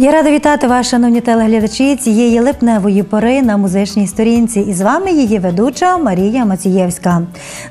Я рада вітати вас, шановні телеглядачі, цієї липневої пори на музичній сторінці. І з вами її ведуча Марія Мацієвська.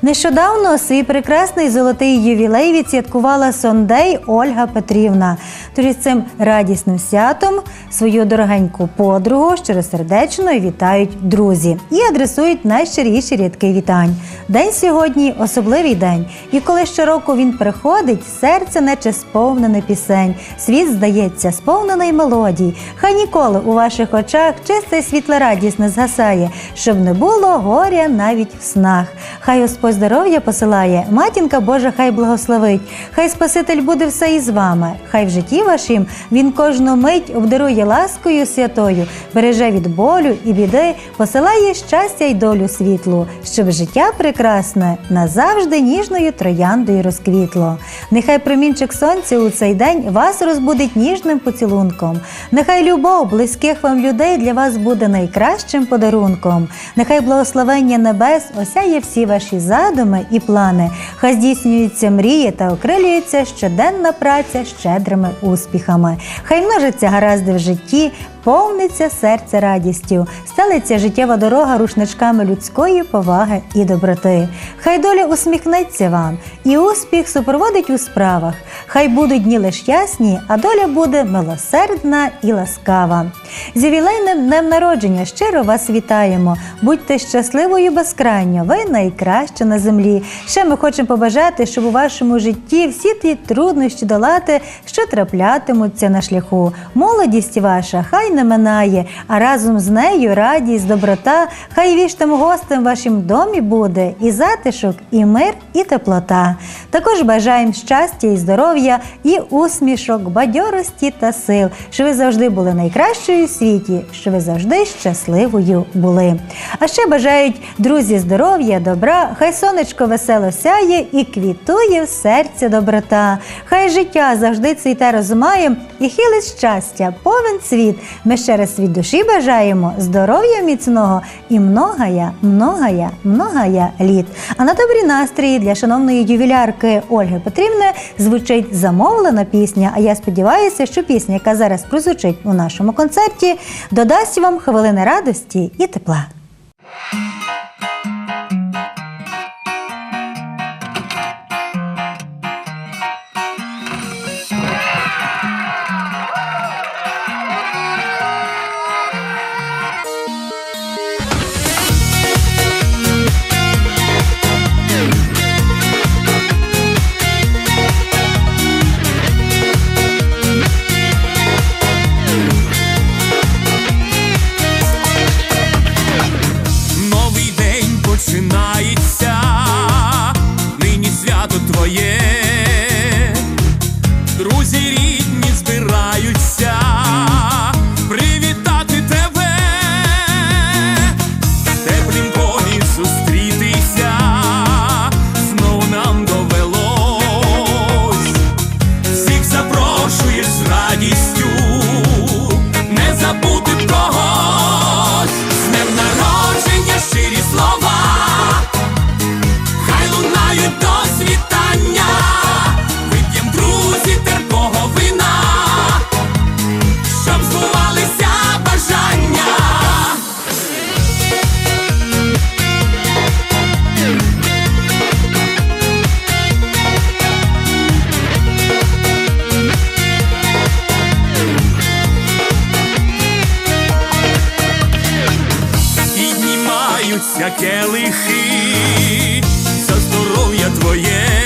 Нещодавно свій прекрасний золотий ювілей відсвяткувала Сондей Ольга Петрівна. Тож із цим радісним святом свою дорогеньку подругу щиросердечно вітають друзі і адресують найщиріші рядки вітань. День сьогодні особливий день. І коли щороку він приходить, серце наче сповнене пісень. Світ здається, сповнений мелодій. Хай ніколи у ваших очах чиста і світла радість не згасає, щоб не було горя навіть в снах. Хай Господь здоров'я посилає, матінка Божа, хай благословить, хай Спаситель буде все із вами. Хай в житті вашім він кожну мить обдарує ласкою святою, береже від болю і біди, посилає щастя й долю світлу, щоб життя прекрасне назавжди ніжною трояндою розквітло. Нехай промінчик сонця у цей день вас розбудить ніжним поцілунком. Нехай любов близьких вам людей для вас буде найкращим подарунком. Нехай благословення небес осяє всі ваші задуми і плани. Хай здійснюються мрії та окрилюється щоденна праця щедрими успіхами. Хай множиться гаразди в житті, повниться серце радістю, стелиться життєва дорога рушничками людської поваги і доброти. Хай доля усміхнеться вам, і успіх супроводить у справах. Хай будуть дні лиш ясні, а доля буде милосердна і ласкава. З ювілейним днем народження щиро вас вітаємо. Будьте щасливою безкрайньо, ви найкраще на землі. Ще ми хочемо побажати, щоб у вашому житті всі ті труднощі долати, що траплятимуться на шляху. Молодість ваша хай не минає, а разом з нею радість, доброта, хай вічним гостем в вашім домі буде і затишок, і мир, і теплота. Також бажаємо щастя і здоров'я, і усмішок, бадьорості та сил, що ви завжди були найкращою в світі, що ви завжди щасливою були. А ще бажають друзі здоров'я, добра, хай сонечко весело сяє і квітує в серці доброта. Хай життя завжди цвіте розумаєм і хилить щастя, повен цвіт. Ми ще раз від душі бажаємо здоров'я міцного і многая, многая, многая літ. А на добрі настрої для шановної ювілярки Ольги Петрівни звучить замовлена пісня. А я сподіваюся, що пісня, яка зараз прозвучить у нашому концерті, додасть вам хвилини радості і тепла. Друзі розлилися келихи за здоров'я твоє.